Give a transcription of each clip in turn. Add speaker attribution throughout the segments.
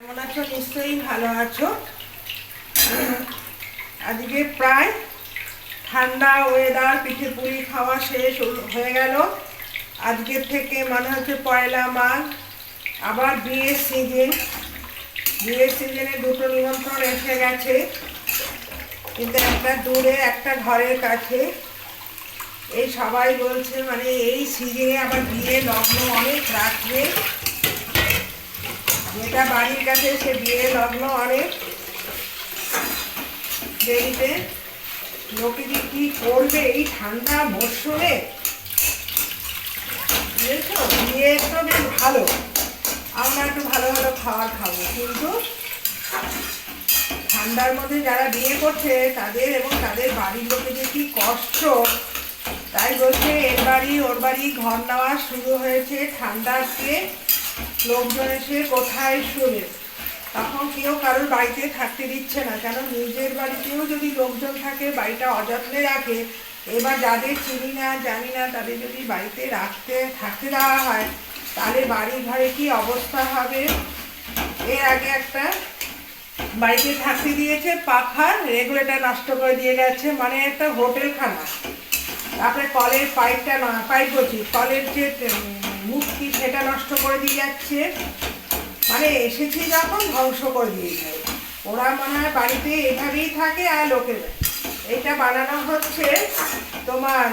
Speaker 1: কেমন আছো? নিশ্চয়ই ভালো আছো। আজকে প্রায় ঠান্ডা ওয়েদার পিঠে পুলি খাওয়া শেষ হয়ে গেল। আজকের থেকে মনে হচ্ছে পয়লা মাঘ, আবার বিয়ের সিজন বিয়ের সিজনে দুটো নিমন্ত্রণ এসে গেছে। কিন্তু একটা দূরে, একটা ঘরের কাছে। এই সবাই বলছে মানে এই সিজনে আবার বিয়ে, লগ্ন অনেক রাত্রে। যেটা বাড়ির কাছে সে বিয়ে লগ্ন অনেক। দেরিতে। লোকে যে কি করবে এই ঠান্ডা মরশুমে? বিয়ে তো বেশ ভালো। আমরা একটু ভালো ভালো খাবার খাব। কিন্তু ঠান্ডার মধ্যে যারা বিয়ে করছে, তাদের এবং তাদের বাড়ির লোকে যে কি কষ্ট। তাই বলছে এর বাড়ি, ওর বাড়ি ঘর নেওয়া শুরু হয়েছে ঠান্ডাতে লোকজন এসে কোথায় শুনে। তখন কেউ কারোর বাড়িতে থাকতে দিচ্ছে না। কেন? নিজের বাড়িতেও যদি লোকজন থাকে, বাড়িটা অযত্নে রাখে, এবার যাদের চিনি না, জানি না, তাদের যদি বাড়িতে রাখতে, থাকতে দেওয়া হয়, তাহলে বাড়ি ঘরে কি অবস্থা হবে? এর আগে একটা বাড়িতে থাকতে দিয়েছে, পাখা রেগুলেটর নষ্ট করে দিয়ে গেছে মানে একটা হোটেল খানা তারপরে কলের পাইপটা না, পাইপ বলছি, কলের যে মুক্তি সেটা নষ্ট করে দিয়ে যাচ্ছে? মানে এসেছি যখন ধ্বংস করে দিয়ে যায়। ওরা মনে হয় বাড়িতে এভাবেই থাকে আর লোকের। এটা বানানো হচ্ছে তোমার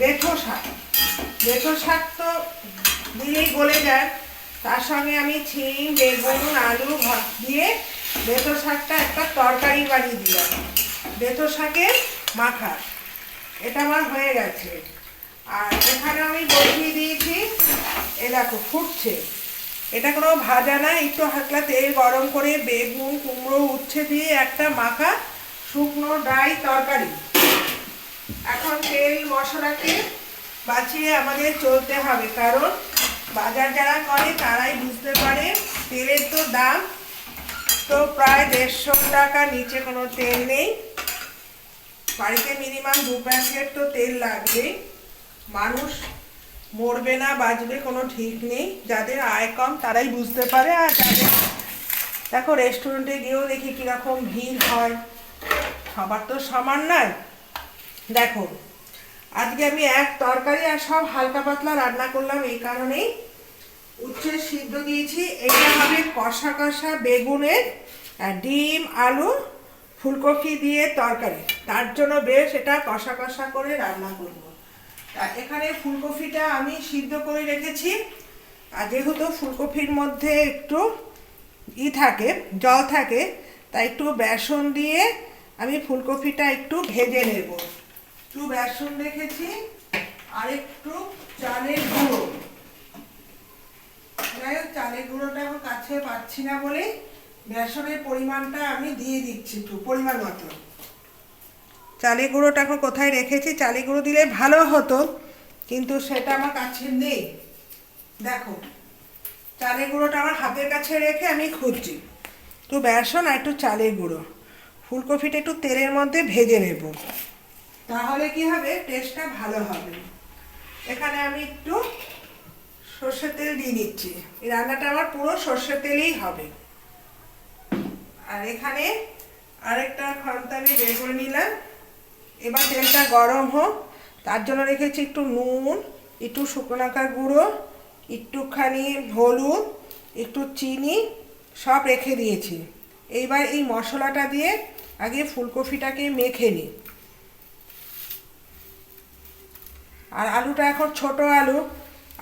Speaker 1: বেথো শাক। বেথো শাক তো দিলেই গলে যায়। তার সঙ্গে আমি ছিম, বেগুন, আলু ভাত দিয়ে বেথো শাকটা একটা তরকারি বানিয়ে দিলাম। বেথো শাকের মাখা। এটা আমার হয়ে গেছে। আর এখানে আমি বসিয়ে দিয়েছি দেখো, ফুটছে। এটা কোনো ভাজা না, একটু হালকা তেল গরম করে বেগুন, কুমড়ো, উচ্ছে দিয়ে একটা মাখা শুকনো ড্রাই তরকারি। এখন তেল মশলাকে বাঁচিয়ে আমাদের চলতে হবে, কারণ বাজার যারা করে তারাই বুঝতে পারে, তেলের তো দাম। তো প্রায় দেড়শো টাকা, নিচে কোনো তেল নেই। বাড়িতে মিনিমাম দু প্যাকেট তো তেল লাগবে মানুষ মরবে না, বাঁচবে কোনো ঠিক নেই। যাদের আয় কম, তারাই বুঝতে পারে। আর যাদের দেখো রেস্টুরেন্টে গিয়েও দেখি কীরকম ভিড় হয়। সবার তো সমান নয়। দেখো, আজকে আমি এক তরকারি আর সব হালকা পাতলা রান্না করলাম এই কারণেই। উচ্ছে সিদ্ধ দিয়েছি। এটা হবে কষা কষা বেগুনের ডিম, আলু, ফুলকপি দিয়ে তরকারি। তার জন্য বেশ এটা কষা কষা করে রান্না করব। এখানে ফুলকপিটা আমি সিদ্ধ করে রেখেছি। আর যেহেতু ফুলকপির মধ্যে একটু ই থাকে, জল থাকে, তাই একটু বেসন দিয়ে আমি ফুলকপিটা একটু ভেজে নেব। একটু বেসন রেখেছি, আর একটু চালের গুঁড়ো। যাই হোক, চালের গুঁড়োটা এখন কাছে পাচ্ছি না বলে বেসনের পরিমাণটা আমি দিয়ে দিচ্ছি একটু, পরিমাণ মতো। চালের গুঁড়োটা এখন কোথায় রেখেছি? চালের গুঁড়ো দিলে ভালো হতো, কিন্তু সেটা আমার কাছে নেই। দেখো চালের গুঁড়োটা আমার হাতের কাছে রেখে আমি খুঁজছি। একটু বেসন আর একটু চালের গুঁড়ো ফুলকপিটা একটু তেলের মধ্যে ভেজে নেব। তাহলে কি হবে? টেস্টটা ভালো হবে। এখানে আমি একটু সর্ষের তেল দিয়ে দিচ্ছি এই রান্নাটা আমার পুরো সর্ষের তেলেই হবে। আর এখানে আরেকটা খড়তা আমি বের করে নিলাম। এবার তেলটা গরম হোক, তার জন্য রেখেছি একটু নুন, একটু শুকনো লঙ্কার গুঁড়ো, একটুখানি হলুদ, একটু চিনি, সব রেখে দিয়েছি। এইবার এই মশলাটা দিয়ে আগে ফুলকপিটাকে মেখে নিই। আর আলুটা এখন ছোট আলু,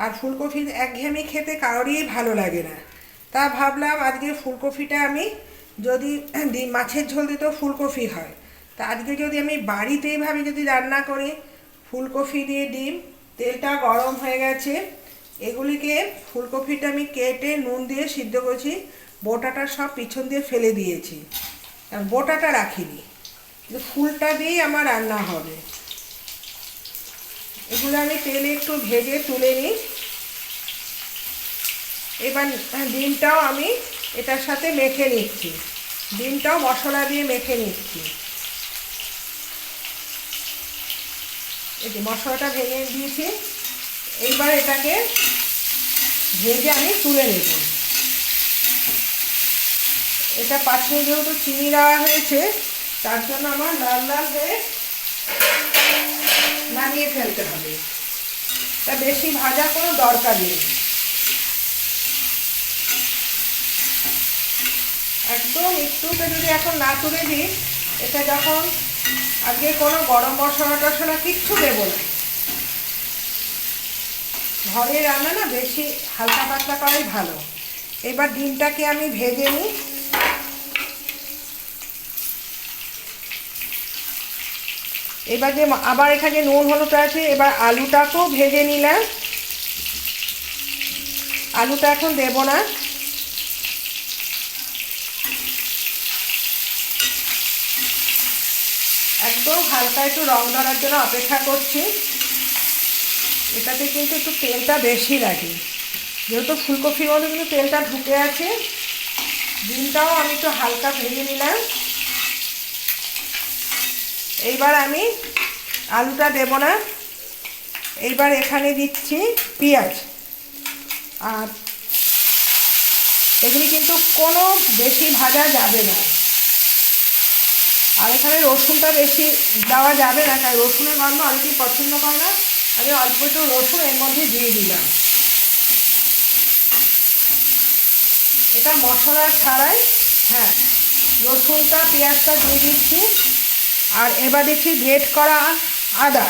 Speaker 1: আর ফুলকপি একঘেয়েমি খেতে কারোরই ভালো লাগে না। তা ভাবলাম আজকে ফুলকপিটা আমি যদি মাছের ঝোল দিতেও ফুলকপি হয়। তা আজকে যদি আমি বাড়িতে এইভাবে যদি রান্না করি, ফুলকপি দিয়ে ডিম, তেলটা গরম হয়ে গেছে, এগুলিকে ফুলকপিটা আমি কেটে নুন দিয়ে সিদ্ধ করেছি, বোটাটা সব পিছন দিয়ে ফেলে দিয়েছি। বোটাটা রাখিনি। ফুলটা দিয়েই আমার রান্না হবে। এগুলো আমি তেলে একটু ভেজে তুলে নিই। এবার ডিমটাও আমি এটার সাথে মেখে নিচ্ছি। ডিমটাও মশলা দিয়ে মেখে নিচ্ছি। এই যে মশলাটা ভেঙে দিয়েছি। এইবার এটাকে ভেজে আমি তুলে নেব। এটা পাশে যেহেতু চিনি দেওয়া হয়েছে, তার জন্য আমার লাল লাল হয়ে নামিয়ে ফেলতে হবে। তা বেশি ভাজা কোনো দরকার নেই। একদম একটুতে যদি এখন না তুলে দিই, এটা যখন আজকে কোনো গরম মশলা টশলা কিচ্ছু দেবো না। ঘরে রান্না না বেশি হালকা পাতলা করাই ভালো। এবার ডিমটাকে আমি ভেজে নিই। এবার যে আবার এখানে নুন হলুদ আছে, এবার আলুটাকেও ভেজে নিলাম। আলুটা এখন দেব না। একদম হালকা একটু রং ধরার জন্য অপেক্ষা করছি। এটাতে কিন্তু একটু তেলটা বেশি লাগে। যেহেতু ফুলকপির মধ্যে কিন্তু তেলটা ঢুকে আছে, ডিমটাও আমি একটু হালকা ভেজে নিলাম। এইবার আমি আলুটা দেব না। এইবার এখানে দিচ্ছি পেঁয়াজ। আর এগুলি কিন্তু কোনো বেশি ভাজা যাবে না। আর এখানে রসুনটা বেশি দেওয়া যাবে না, কারণ রসুনের গন্ধ অনেকেই পছন্দ করে না। আমি অল্প একটু রসুন এর মধ্যে দিয়ে দিলাম। এটা মশলা ছাড়াই হ্যাঁ রসুনটা, পেঁয়াজটা দিয়ে দিচ্ছি। আর এবার দিচ্ছি গ্রেট করা আদা।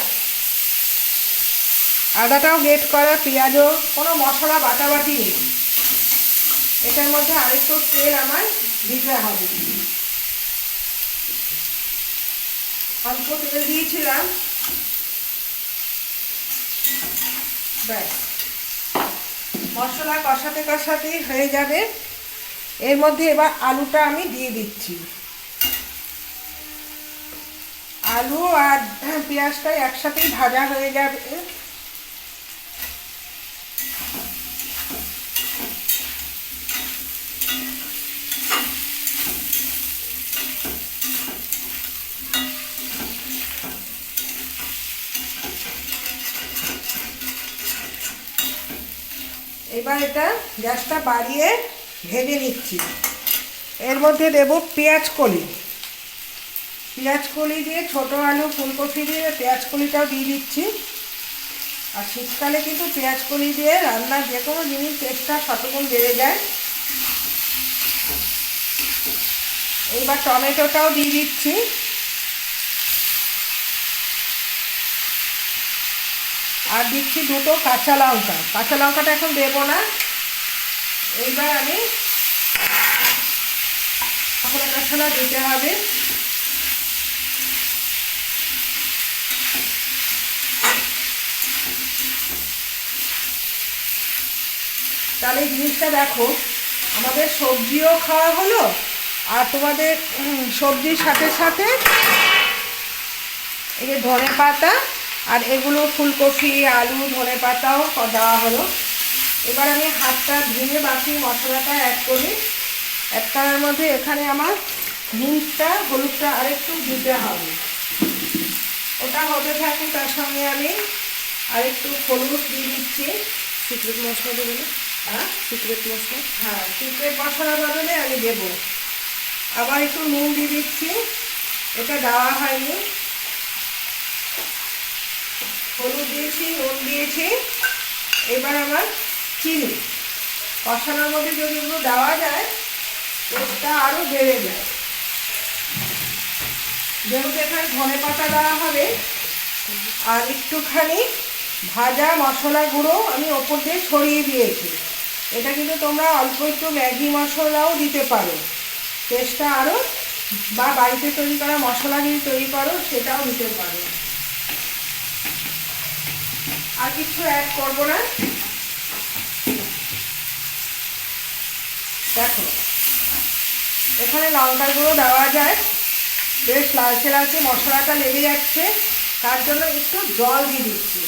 Speaker 1: আদাটাও গ্রেট করা, পেঁয়াজও, কোনো মশলা বাটাবাটি নেই। এটার মধ্যে আরেকটু তেল আমার দিতে হবে। অল্প তেল দিয়েছিলাম। ব্যাস। মশলা কষাতে কষাতেই হয়ে যাবে। এর মধ্যে এবার আলুটা আমি দিয়ে দিচ্ছি। আলু আর পেঁয়াজটা একসাথেই ভাজা হয়ে যাবে। এবার এটা গ্যাসটা বাড়িয়ে ভেজে নিচ্ছি। এর মধ্যে দেব পেঁয়াজ কলি। পেঁয়াজ কলি দিয়ে ছোটো আলু, ফুলকপি দিয়ে পেঁয়াজ কলিটাও দিয়ে দিচ্ছি। আর শীতকালে কিন্তু পেঁয়াজ কলি দিয়ে রান্নার যে কোনো জিনিস টেস্টটা শতগুণ বেড়ে যায়। এইবার টমেটোটাও দিয়ে দিচ্ছি। আর দিচ্ছি দুটো কাঁচা লঙ্কা। কাঁচা লঙ্কাটা এখন দেবো না। এইবার আমি মশলা দিতে হবে। তাহলে জিনিসটা দেখো, আমাদের সবজিও খাওয়া হলো, আর তোমাদের সবজির সাথে সাথে এই যে ধনে পাতা আর এগুলো ফুলকপি আলু ধনে পাতাও দেওয়া হলো। এবার আমি হাতটা ধুয়ে বাকি মশলাটা অ্যাড করি। অ্যাড করার মধ্যে এখানে আমার নুনটা হলুদটা আরেকটু দিতে হবে। ওটা হতে থাকে তার সঙ্গে আমি আরেকটু হলুদ দিয়ে দিচ্ছি।
Speaker 2: সিক্রেট মশলা দেবে
Speaker 1: হ্যাঁ?
Speaker 2: সিক্রেট মশলা?
Speaker 1: হ্যাঁ চিকেন মশলা বদলে আমি দেবো। আবার একটু নুন দিয়ে দিচ্ছি। এটা দেওয়া হয়নি। হলুদ দিয়েছি, নুন দিয়েছি। এবার আমার চিনি। কষানোর মধ্যে যদি এগুলো দেওয়া যায় টেস্টটা আরও বেড়ে যায়। যেহেতু এখানে ধনে পাতা দেওয়া হবে, আর একটুখানি ভাজা মশলা গুঁড়ো আমি ওপর দিয়ে ছড়িয়ে দিয়েছি। এটা কিন্তু তোমরা অল্প একটু ম্যাগি মশলাও দিতে পারো। টেস্টটা আরও বা বাড়িতে তৈরি করা মশলা যদি তৈরি করো, সেটাও দিতে পারো। আর কিছু অ্যাড করব না। দেখো, এখানে লঙ্কার গুঁড়ো দেওয়া যায়। বেশ লালচে লালচে মশলাটা লেগে যাচ্ছে। তার জন্য একটু জল দিয়ে দিচ্ছি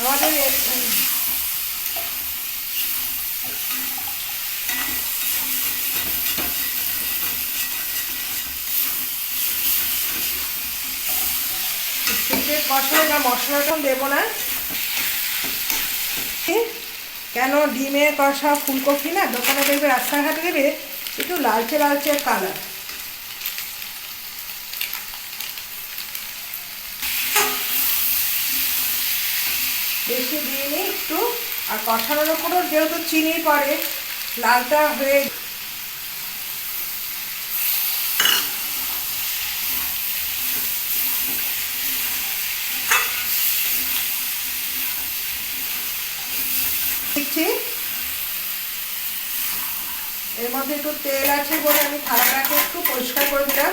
Speaker 1: আমাদের এ- সিক্রেট মশলা বা মশলাটা দেবো না, কেন ডিমের কষা ফুলকপি না, দোকানে দেখবে রাস্তাঘাটে দেবে একটু লালচে লালচে কালার। বেশি দিয়ে নিই একটু, আর কষানোর ওপরও যেহেতু চিনি পড়ে, লালটা হয়ে দিচ্ছি এর মধ্যে একটু তেল আছে বলে আমি থালাটাকে একটু পরিষ্কার করে দিলাম।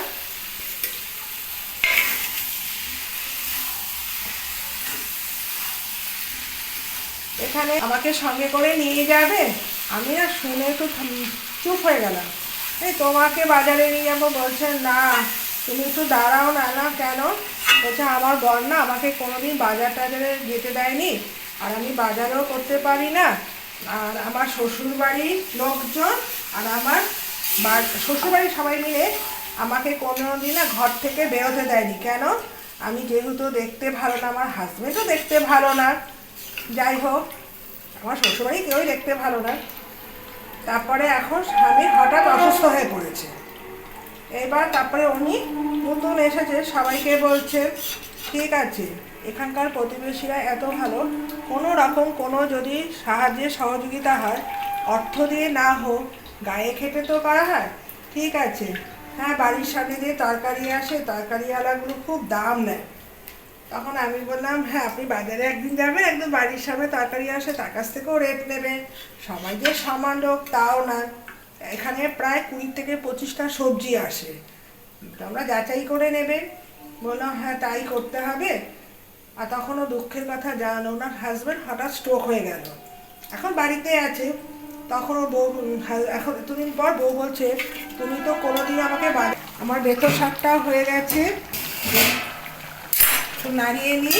Speaker 1: এখানে আমাকে সঙ্গে করে নিয়ে যাবে। আমি না শুনে একটু চুপ হয়ে গেলাম। এই তোমাকে বাজারে নিয়ে যাব বলছেন না, তুমি একটু দাঁড়াও না না, কেন? বলছে, আমার বর না আমাকে কোনোদিন বাজার টাজারে যেতে দেয়নি আর আমি বাজারও করতে পারি না। আর আমার শ্বশুর বাড়ির লোকজন আর আমার শ্বশুর বাড়ির সবাই মিলে আমাকে কোনো দিন না ঘর থেকে বেরোতে দেয়নি। কেন? আমি যেহেতু দেখতে ভালো না, আমার হাজবেন্ডও দেখতে ভালো না। যাই হোক, আমার শ্বশুরবাড়ি কেউই দেখতে ভালো না। তারপরে এখন স্বামী হঠাৎ অসুস্থ হয়ে পড়েছে। এবার তারপরে উনি নতুন এসেছে, সবাইকে বলছে, ঠিক আছে, এখানকার প্রতিবেশীরা এত ভালো। কোনো রকম কোনো যদি সাহায্যের সহযোগিতা হয়, অর্থ দিয়ে না হোক গায়ে খেটে তো করা হয়? ঠিক আছে। হ্যাঁ বাড়ির সামনে দিয়ে তরকারি আসে, তরকারিওয়ালাগুলো খুব দাম নেয়। তখন আমি বললাম হ্যাঁ আপনি বাজারে একদিন যাবেন একদম বাড়ির সামনে তরকারি আসে, তার কাছ থেকেও রেট নেবেন সবাই যে সমান লোক, তাও না। এখানে প্রায় কুড়ি থেকে পঁচিশটা সবজি আসে। তোমরা যাচাই করে নেবে। বললাম হ্যাঁ তাই করতে হবে। আর তখনও দুঃখের কথা জানানো ওনার হাজব্যান্ড হঠাৎ স্ট্রোক হয়ে গেল। এখন বাড়িতে আছে। তখন ওর বউ হা- এখন এতদিন পর বউ বলছে, তুমি তো কোনোদিন আমাকে আমার বেতন শাকটা হয়ে গেছে। তো নাড়িয়ে নিই